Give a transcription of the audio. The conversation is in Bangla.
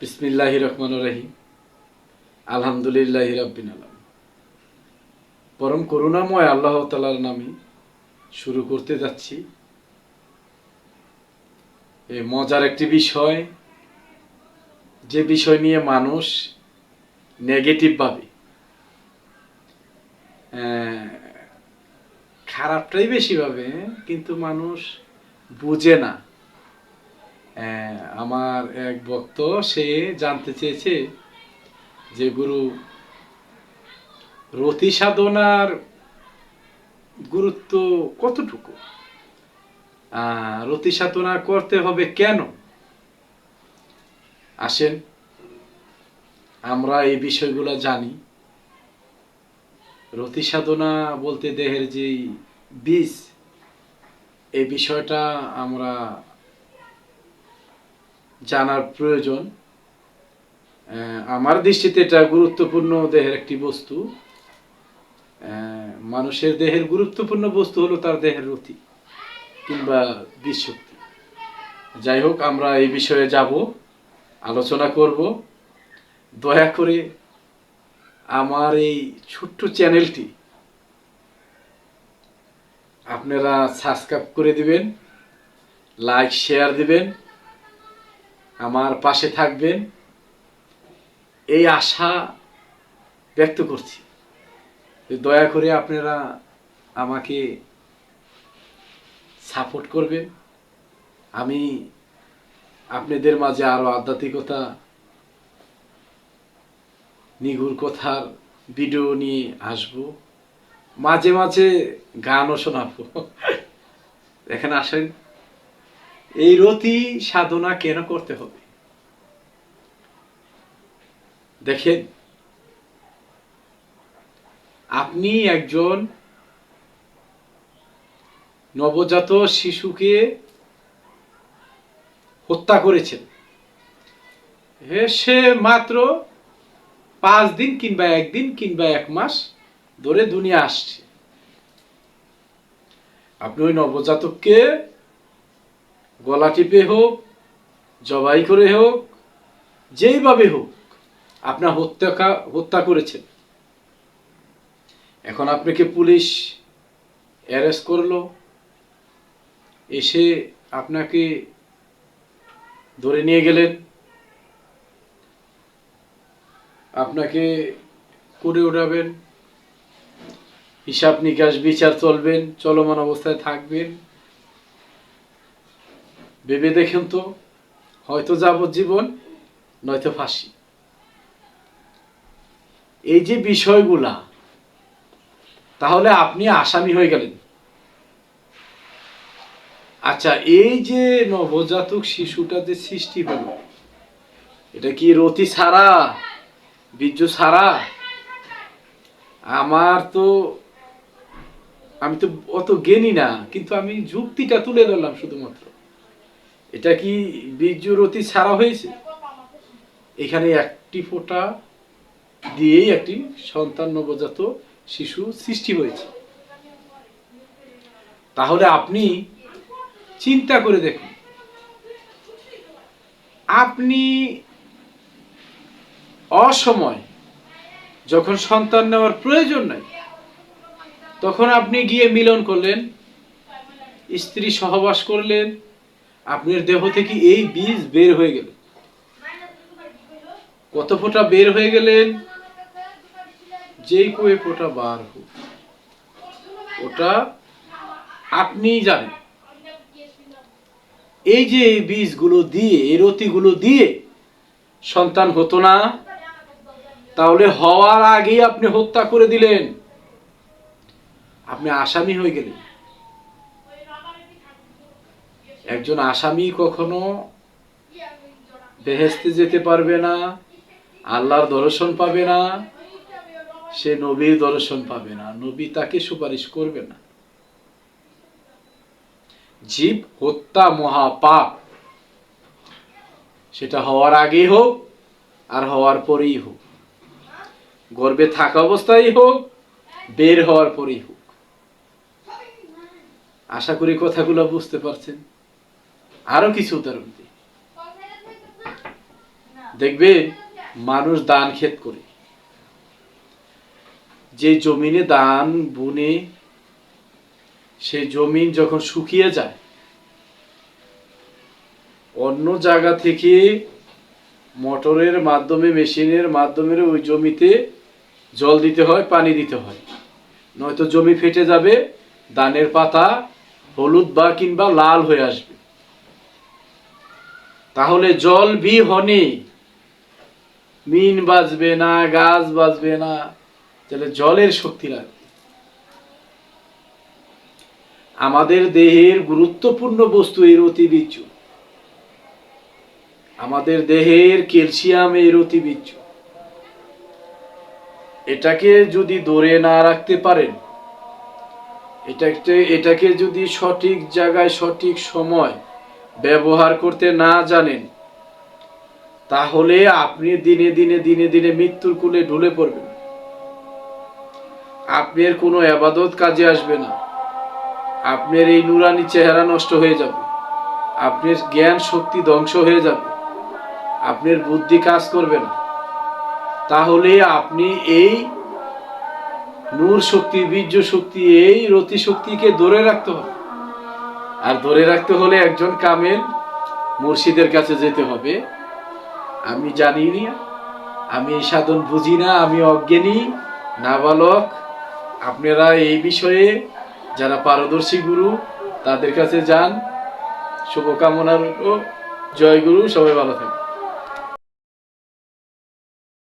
বিসমিল্লাহ রহমান রহিম। আলহামদুলিল্লাহ রাব্বিন আলম পরম করুণাময় আল্লাহ তালার নামে শুরু করতে যাচ্ছি। এ মজার একটি বিষয় যে বিষয় নিয়ে মানুষ নেগেটিভ ভাবে। আহ, খারাপটাই বেশি ভাবে কিন্তু মানুষ বুঝে না। আমার এক ভক্ত, সে জানতে চেয়েছে যে গুরু রতি সাধনার গুরুত্ব কতটুকু? রতি সাধনা করতে হবে কেন? আসেন, আমরা এই বিষয়গুলো জানি। রতি সাধনা বলতে দেহের যে বীজ, এই বিষয়টা আমরা জানার প্রয়োজন। আমার দৃষ্টিতে এটা গুরুত্বপূর্ণ দেহের একটি বস্তু। মানুষের দেহের গুরুত্বপূর্ণ বস্তু হলো তার দেহের রতি কিংবা বীজ শক্তি যাই হোক, আমরা এই বিষয়ে যাব, আলোচনা করব। দয়া করে আমার এই ছোট্ট চ্যানেলটি আপনারা সাবস্ক্রাইব করে দিবেন, লাইক, শেয়ার দিবেন। আমার পাশে থাকবেন। এই আশা ব্যক্ত করছি। দয়া করে আপনারা আমাকে সাপোর্ট করবেন। আমি আপনাদের মাঝে আরও আধ্যাত্মিকতা নিগুর কথার ভিডিও নিয়ে আসব। মাঝে মাঝে গানও শোনাবো। এখানে আসেন। এই রতি সাধনা কেন করতে হবে? দেখেন, আপনি একজন নবজাত শিশুকে হত্যা করেছেন। সে মাত্র পাঁচ দিন কিংবা একদিন কিংবা এক মাস ধরে দুনিয়া আসছে। আপনি ওই নবজাতককে গলা টিপে হোক, জবাই করে হোক যেইভাবে হোক আপনার হত্যা হত্যা করেছেন। এখন আপনাকে পুলিশ অ্যারেস্ট করল, এসে আপনাকে ধরে নিয়ে গেলেন। আপনাকে করে উঠাবেন, হিসাব নিকাশ, বিচার চলবেন, চলমান অবস্থায় থাকবেন। ভেবে দেখেন তো, হয়তো যাবজ্জীবন নয়তো ফাঁসি। এই যে বিষয়গুলা, তাহলে আপনি আসামি হয়ে গেলেন। আচ্ছা এই যে নবজাতক শিশুটা যে সৃষ্টি হলো, এটা কি রতি ছাড়া বীর্য ছাড়া আমার তো, আমি তো অত জ্ঞানী না, কিন্তু আমি যুক্তিটা তুলে ধরলাম শুধুমাত্র। এটা কি বীর্য রতি ছাড়া হয়েছে? এখানে একটি ফোঁটা দিয়েই একটি সন্তান নবজাত শিশু সৃষ্টি হয়েছে। তাহলে আপনি চিন্তা করে দেখুন। আপনি অসময় যখন সন্তান নেওয়ার প্রয়োজন নাই, তখন আপনি গিয়ে মিলন করলেন, স্ত্রী সহবাস করলেন আপনার দেহ থেকে এই বীজ বের হয়ে গেল। কত ফোঁটা বের হয়ে গেলেন? যেই কয়ে ফোঁটা বার হোক। ওটা আপনিই জানেন। এই যে এই বীজগুলো দিয়ে, এই রতিগুলো দিয়ে সন্তান হতো না, তাহলে হওয়ার আগেই আপনি হত্যা করে দিলেন। আপনি আসামি হয়ে গেলেন। একজন আসামি কখনো বেহেস্তে যেতে পারবে না, আল্লাহর দর্শন পাবে না, সে নবীর দর্শন পাবে না, নবী তাকে সুপারিশ করবে না। জীব হত্যা মহাপাপ, সেটা হওয়ার আগেই হোক আর হওয়ার পরেই হোক। গর্বে থাকা অবস্থায় হোক, বের হওয়ার পরেই হোক। আশা করি কথাগুলো বুঝতে পারছেন। আরও কিছু উদাহরণ দিই। দেখবে মানুষ দান ক্ষেত করে। যে জমিনে ধান বুনে সেই জমিন যখন শুকিয়ে যায় অন্য জায়গা থেকে মোটরের মাধ্যমে মেশিনের মাধ্যমে ওই জমিতে জল দিতে হয় পানি দিতে হয়। নয়তো জমি ফেটে যাবে ধানের পাতা হলুদ বা কিংবা লাল হয়ে আসবে। তাহলে জল বিহনে মিন বাজবে না, গাছ বাজবে না। তাহলে জলের শক্তি লাগবে। আমাদের দেহের গুরুত্বপূর্ণ বস্তু এর অতিবীর্য। আমাদের দেহের ক্যালসিয়াম এর অতিবীর্য। এটাকে যদি ধরে না রাখতে পারেন, এটাকে এটাকে যদি সঠিক জায়গায় সঠিক সময় ব্যবহার করতে না জানেন, তাহলে আপনি দিনে দিনে দিনে দিনে মৃত্যুর কুলে ঢুলে পড়বেন। আপনার কোনো আবাদত কাজে আসবে না। আপনার এই নুরানি চেহারা নষ্ট হয়ে যাবে। আপনার জ্ঞান শক্তি ধ্বংস হয়ে যাবে। আপনার বুদ্ধি কাজ করবে না। তাহলে আপনি এই নূর শক্তি, বীর্য শক্তি, এই রতি শক্তিকে ধরে রাখতে হবে। আর ধরে রাখতে হলে একজন কামেল মুর্শিদের কাছে যেতে হবে। আমি জানি না, আমি সাধন বুঝি না, আমি অজ্ঞানী, নাবালক। আপনারা এই বিষয়ে যারা পারদর্শী গুরু, তাদের কাছে যান। শুভকামনার জয় গুরু, সবাই ভালো থাকবে